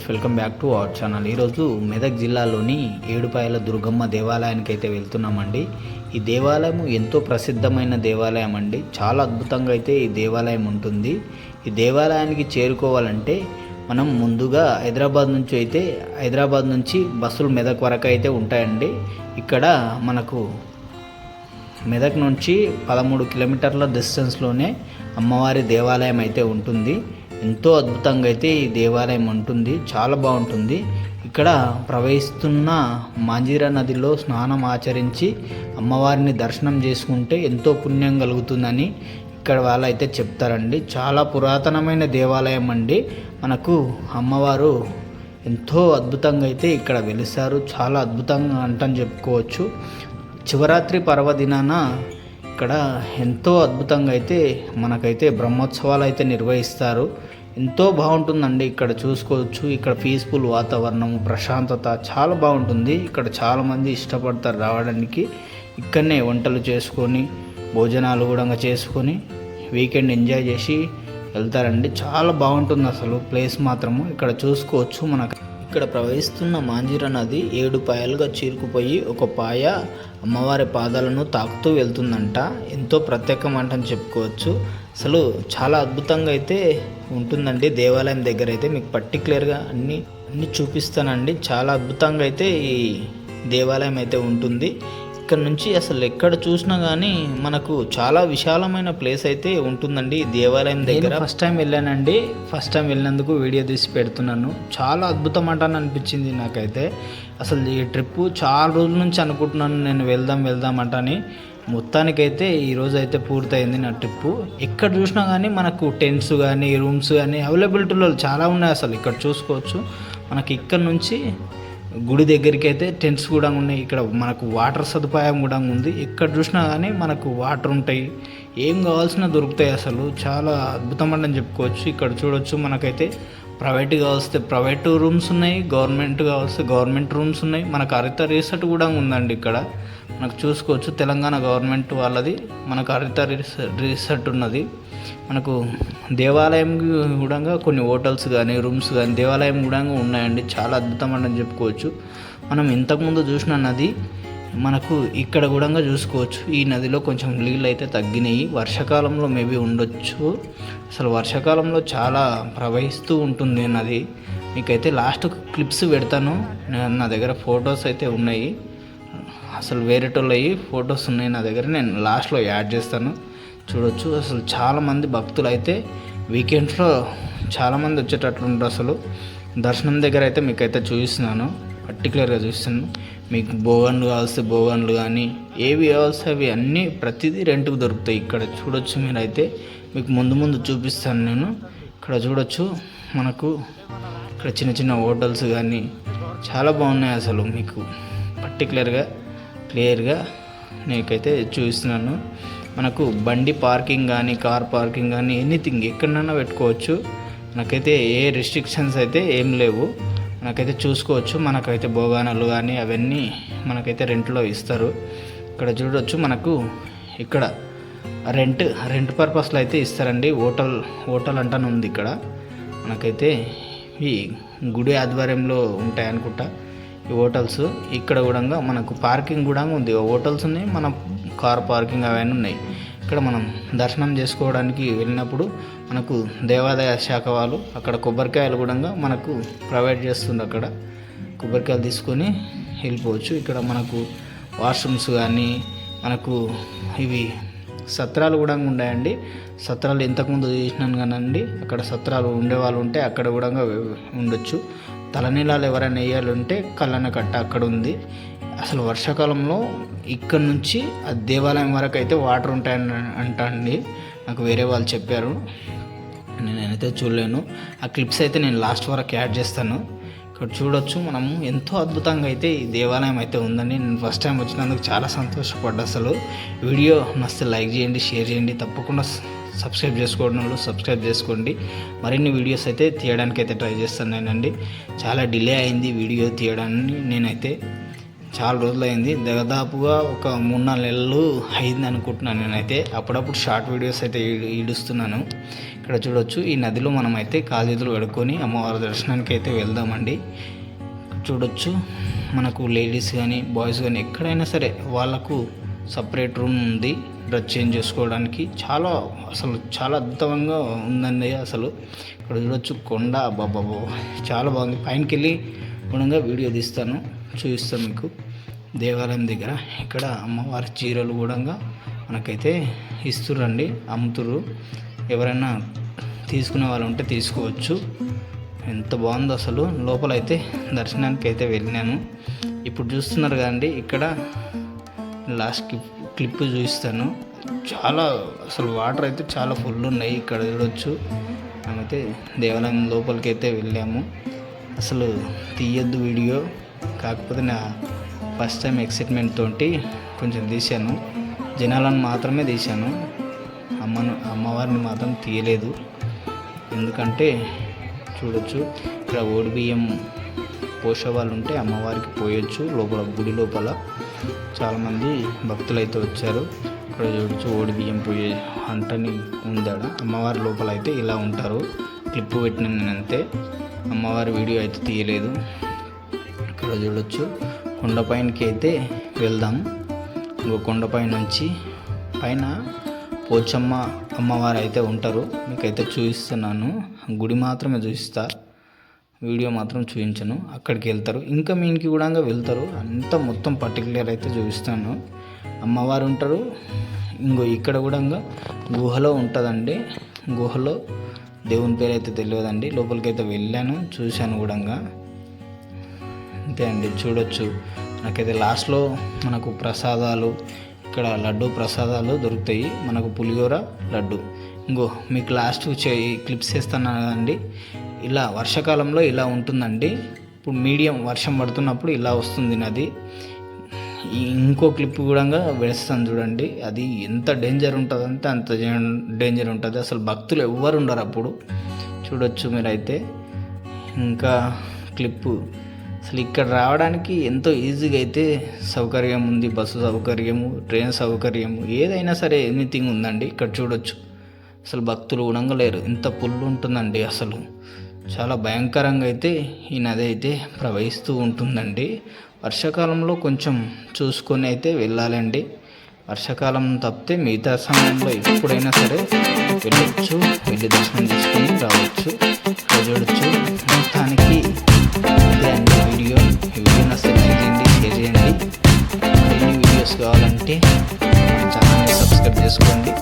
Friends welcome back to our channel. ఈరోజు మెదక్ జిల్లాలోని ఏడుపాయల దుర్గమ్మ దేవాలయానికి అయితే వెళ్తున్నామండి. ఈ దేవాలయం ఎంతో ప్రసిద్ధమైన దేవాలయం అండి. చాలా అద్భుతంగా అయితే ఈ దేవాలయం ఉంటుంది. ఈ దేవాలయానికి చేరుకోవాలంటే మనం ముందుగా హైదరాబాద్ నుంచి అయితే హైదరాబాద్ నుంచి బస్సులు మెదక్ వరకు అయితే ఉంటాయండి. ఇక్కడ మనకు మెదక్ నుంచి పదమూడు కిలోమీటర్ల డిస్టెన్స్లోనే అమ్మవారి దేవాలయం అయితే ఉంటుంది. ఎంతో అద్భుతంగా అయితే ఈ దేవాలయం ఉంటుంది చాలా బాగుంటుంది. ఇక్కడ ప్రవహిస్తున్న మాంజీరా నదిలో స్నానం ఆచరించి అమ్మవారిని దర్శనం చేసుకుంటే ఎంతో పుణ్యం కలుగుతుందని ఇక్కడ వాళ్ళు అయితే చెప్తారండి. చాలా పురాతనమైన దేవాలయం అండి. మనకు అమ్మవారు ఎంతో అద్భుతంగా అయితే ఇక్కడ వెలిసారు చాలా అద్భుతంగా అంటని చెప్పుకోవచ్చు. శివరాత్రి పర్వదినాన ఇక్కడ ఎంతో అద్భుతంగా అయితే మనకైతే బ్రహ్మోత్సవాలు అయితే నిర్వహిస్తారు. ఎంతో బాగుంటుందండి ఇక్కడ చూసుకోవచ్చు. ఇక్కడ పీస్ఫుల్ వాతావరణం ప్రశాంతత చాలా బాగుంటుంది. ఇక్కడ చాలామంది ఇష్టపడతారు రావడానికి. ఇక్కడనే వంటలు చేసుకొని భోజనాలు కూడా చేసుకొని వీకెండ్ ఎంజాయ్ చేసి వెళ్తారండి. చాలా బాగుంటుంది అసలు ప్లేస్ మాత్రము. ఇక్కడ చూసుకోవచ్చు మనకు. ఇక్కడ ప్రవహిస్తున్న మాంజీర నది ఏడు పాయలుగా చీరుకుపోయి ఒక పాయ అమ్మవారి పాదాలను తాకుతూ వెళ్తుందంట. ఎంతో ప్రత్యేకమంటని చెప్పుకోవచ్చు. అసలు చాలా అద్భుతంగా అయితే ఉంటుందండి. దేవాలయం దగ్గర అయితే మీకు పర్టికులర్గా అన్ని అన్ని చూపిస్తానండి. చాలా అద్భుతంగా అయితే ఈ దేవాలయం అయితే ఉంటుంది. ఇక్కడ నుంచి అసలు ఎక్కడ చూసినా కానీ మనకు చాలా విశాలమైన ప్లేస్ అయితే ఉంటుందండి దేవాలయం దగ్గర. ఫస్ట్ టైం వెళ్ళానండి. ఫస్ట్ టైం వెళ్ళినందుకు వీడియో తీసి పెడుతున్నాను. చాలా అద్భుతం అంటాను అనిపించింది నాకైతే. అసలు ఈ ట్రిప్ చాలా రోజుల నుంచి అనుకుంటున్నాను నేను వెళ్దాం వెళ్దాం అంటని. మొత్తానికైతే ఈ రోజు అయితే పూర్తయింది నా ట్రిప్. ఎక్కడ చూసినా కానీ మనకు టెంట్స్ కానీ రూమ్స్ కానీ అవైలబిలిటీలో చాలా ఉన్నాయి అసలు. ఇక్కడ చూసుకోవచ్చు. మనకి ఇక్కడ నుంచి గుడి దగ్గరికి అయితే టెంట్స్ కూడా ఉన్నాయి. ఇక్కడ మనకు వాటర్ సదుపాయం కూడా ఉంది. ఎక్కడ చూసినా కానీ మనకు వాటర్ ఉంటాయి. ఏం కావాల్సిన దొరుకుతాయి అసలు. చాలా అద్భుతం అని చెప్పుకోవచ్చు. ఇక్కడ చూడొచ్చు మనకైతే. ప్రైవేట్ వస్తే ప్రైవేట్ రూమ్స్ ఉన్నాయి గవర్నమెంట్ వస్తే గవర్నమెంట్ రూమ్స్ ఉన్నాయి. మనకు హరిత రీసెట్ కూడా ఉందండి ఇక్కడ. మనకు చూసుకోవచ్చు తెలంగాణ గవర్నమెంట్ వాళ్ళది. మనకు హరిత రీసెట్ ఉన్నది. మనకు దేవాలయం కూడా కొన్ని హోటల్స్ కానీ రూమ్స్ కానీ దేవాలయం కూడా ఉన్నాయండి. చాలా అద్భుతం అని చెప్పుకోవచ్చు. మనం ఇంతకుముందు చూసిన నది మనకు ఇక్కడ కూడా చూసుకోవచ్చు. ఈ నదిలో కొంచెం నీళ్ళు అయితే తగ్గినాయి. వర్షాకాలంలో మేబీ ఉండొచ్చు. అసలు వర్షాకాలంలో చాలా ప్రవహిస్తూ ఉంటుంది నది. మీకైతే లాస్ట్ క్లిప్స్ పెడతాను. నా- నా దగ్గర ఫొటోస్ అయితే ఉన్నాయి. అసలు వేరేటోళ్ళు అయ్యి ఫొటోస్ ఉన్నాయి నా దగ్గర. నేను లాస్ట్లో యాడ్ చేస్తాను. చూడొచ్చు. అసలు చాలామంది భక్తులు అయితే వీకెండ్స్లో చాలామంది వచ్చేటట్లు ఉంటారు అసలు. దర్శనం దగ్గర అయితే మీకైతే చూపిస్తున్నాను. పర్టికులర్గా చూస్తున్నాను. మీకు బోగన్లు కావాల్సి బోగన్లు కానీ ఏవి కావాల్సి అవి అన్నీ ప్రతిదీ రెంట్కి దొరుకుతాయి. ఇక్కడ చూడొచ్చు మీరైతే. మీకు ముందు ముందు చూపిస్తాను నేను. ఇక్కడ చూడొచ్చు మనకు ఇక్కడ చిన్న చిన్న హోటల్స్ కానీ చాలా బాగున్నాయి అసలు మీకు. పర్టికులర్గా క్లియర్గా నీకైతే చూపిస్తున్నాను. మనకు బండి పార్కింగ్ కానీ కార్ పార్కింగ్ కానీ ఎనీథింగ్ ఎక్కడైనా పెట్టుకోవచ్చు. నాకైతే ఏ రెస్ట్రిక్షన్స్ అయితే ఏం లేవు. మనకైతే చూసుకోవచ్చు మనకైతే భోగానాలు కానీ అవన్నీ మనకైతే రెంట్లో ఇస్తారు. ఇక్కడ చూడొచ్చు మనకు ఇక్కడ రెంట్ రెంట్ పర్పస్లో అయితే ఇస్తారండి. హోటల్ హోటల్ అంటాను ఉంది ఇక్కడ. మనకైతే ఈ గుడి ఆధ్వర్యంలో ఉంటాయి అనుకుంటా ఈ హోటల్స్. ఇక్కడ కూడా మనకు పార్కింగ్ కూడా ఉంది. హోటల్స్ ఉన్నాయి మన కార్ పార్కింగ్ అవన్నీ ఉన్నాయి. ఇక్కడ మనం దర్శనం చేసుకోవడానికి వెళ్ళినప్పుడు మనకు దేవాదాయ శాఖ వాళ్ళు అక్కడ కొబ్బరికాయలు కూడా మనకు ప్రొవైడ్ చేస్తుంది అక్కడ. కొబ్బరికాయలు తీసుకొని వెళ్ళిపోవచ్చు. ఇక్కడ మనకు వాష్రూమ్స్ కానీ మనకు ఇవి సత్రాలు కూడా ఉన్నాయండి. సత్రాలు ఇంతకుముందు చేసినాను కానండి. అక్కడ సత్రాలు ఉండేవాళ్ళు ఉంటే అక్కడ కూడా ఉండొచ్చు. తలనీలాలు ఎవరైనా వేయాలంటే కళ్ళన కట్ట అక్కడ ఉంది. అసలు వర్షాకాలంలో ఇక్కడ నుంచి ఆ దేవాలయం వరకు అయితే వాటర్ ఉంటాయని అంటండి నాకు వేరే వాళ్ళు చెప్పారు. నేనైతే చూడలేను. ఆ క్లిప్స్ అయితే నేను లాస్ట్ వరకు యాడ్ చేస్తాను. ఇక్కడ చూడొచ్చు మనం ఎంతో అద్భుతంగా అయితే ఈ దేవాలయం అయితే ఉందండి. నేను ఫస్ట్ టైం వచ్చినందుకు చాలా సంతోషపడ్డా అసలు. వీడియో నచ్చితే లైక్ చేయండి షేర్ చేయండి. తప్పకుండా సబ్స్క్రైబ్ చేసుకోవడం సబ్స్క్రైబ్ చేసుకోండి. మరిన్ని వీడియోస్ అయితే తీయడానికి అయితే ట్రై చేస్తాను నేనండి చాలా డిలే అయింది వీడియో తీయడానికి నేనైతే చాలా రోజులు అయింది. దాదాపుగా ఒక మూడు నాలుగు నెలలు అయింది అనుకుంటున్నాను నేనైతే. అప్పుడప్పుడు షార్ట్ వీడియోస్ అయితే ఈడుస్తున్నాను ఇక్కడ చూడొచ్చు. ఈ నదిలో మనం అయితే పెడుకొని కడుక్కొని అమ్మవారి దర్శనానికి అయితే వెళ్దామండి. చూడొచ్చు. మనకు లేడీస్ కానీ బాయ్స్ కానీ ఎక్కడైనా సరే వాళ్ళకు సపరేట్ రూమ్ ఉంది. డ్రెస్ చేంజ్ చేసుకోవడానికి చాలా అసలు చాలా అద్భుతంగా ఉందండి అసలు. ఇక్కడ చూడొచ్చు కొండ. బాబాబో చాలా బాగుంది. పైనకి వెళ్ళి గుణంగా వీడియో తీస్తాను. చూపిస్తాను మీకు. దేవాలయం దగ్గర ఇక్కడ అమ్మవారి చీరలు కూడా మనకైతే ఇస్తుర్రండి. అమ్ముతుర్రు. ఎవరైనా తీసుకునే వాళ్ళు ఉంటే తీసుకోవచ్చు. ఎంత బాగుందో అసలు. లోపలైతే దర్శనానికి అయితే వెళ్ళినాను. ఇప్పుడు చూస్తున్నారు కదండి ఇక్కడ లాస్ట్ క్లిప్ క్లిప్ చూపిస్తాను. చాలా అసలు వాటర్ అయితే చాలా ఫుల్ ఉన్నాయి ఇక్కడ చూడొచ్చు. మేమైతే దేవాలయం లోపలికి అయితే వెళ్ళాము. అసలు తీయద్దు వీడియో. కాకపోతే నా ఫస్ట్ టైం ఎక్సైట్మెంట్ తోటి కొంచెం తీశాను. జనాలను మాత్రమే తీశాను. అమ్మను అమ్మవారిని మాత్రం తీయలేదు. ఎందుకంటే చూడొచ్చు ఇక్కడ ఓడి బియ్యం పోసే వాళ్ళు ఉంటే అమ్మవారికి పోయొచ్చు లోపల గుడి లోపల. చాలామంది భక్తులు అయితే వచ్చారు. ఇక్కడ చూడొచ్చు ఓడి బియ్యం పోయే అంటని ఉందాడ. అమ్మవారి లోపల అయితే ఇలా ఉంటారు. క్లిప్ పెట్టిన నేను అంతే అమ్మవారి వీడియో అయితే తీయలేదు. ఇక్కడ చూడొచ్చు కొండపైనకి అయితే వెళ్దాం. ఇంకో కొండపై నుంచి పైన పోచమ్మ అమ్మవారు అయితే ఉంటారు మీకైతే చూపిస్తున్నాను. గుడి మాత్రమే చూపిస్తా. వీడియో మాత్రం చూపించను అక్కడికి వెళ్తారు. ఇంకా మీ ఇంటికి కూడా వెళ్తారు. అంతా మొత్తం పర్టికులర్ అయితే చూపిస్తాను. అమ్మవారు ఉంటారు. ఇంకో ఇక్కడ కూడా గుహలో ఉంటుందండి. గుహలో దేవుని పేరు అయితే తెలియదండి. లోపలికి అయితే వెళ్ళాను చూశాను కూడా. అంతే అండి చూడొచ్చు. నాకైతే లాస్ట్లో మనకు ప్రసాదాలు ఇక్కడ లడ్డు ప్రసాదాలు దొరుకుతాయి. మనకు పులిహోర లడ్డు. ఇంకో మీకు లాస్ట్ క్లిప్స్ వేస్తాను కదండి. ఇలా వర్షాకాలంలో ఇలా ఉంటుందండి. ఇప్పుడు మీడియం వర్షం పడుతున్నప్పుడు ఇలా వస్తుంది నది. ఇంకో క్లిప్ కూడా వేస్తాను చూడండి. అది ఎంత డేంజర్ ఉంటుందంటే అంత డేంజర్ ఉంటుంది. అసలు భక్తులు ఎవ్వరు ఉండరు అప్పుడు. చూడొచ్చు మీరైతే. ఇంకా క్లిప్పు అసలు ఇక్కడ రావడానికి ఎంతో ఈజీగా అయితే సౌకర్యం ఉంది బస్సు సౌకర్యము ట్రైన్ సౌకర్యము ఏదైనా సరే ఎనీథింగ్ ఉందండి. ఇక్కడ చూడొచ్చు. అసలు భక్తులు ఉడంగలేరు ఇంత పుల్లు ఉంటుందండి అసలు. చాలా భయంకరంగా అయితే ఈ నది అయితే ప్రవహిస్తూ ఉంటుందండి. వర్షాకాలంలో కొంచెం చూసుకొని అయితే వెళ్ళాలండి. వర్షాకాలం తప్పితే మిగతా సమయంలో ఎప్పుడైనా సరే వెళ్ళొచ్చు. వెళ్ళి దర్శనం చేసుకొని రావచ్చు చూడొచ్చు మొత్తానికి వీడియో. ఈ వీడియో నచ్చితే లైక్ చేయండి షేర్ చేయండి. మరిన్ని వీడియోస్ కావాలంటే ఛానల్ని సబ్స్క్రైబ్ చేసుకోండి.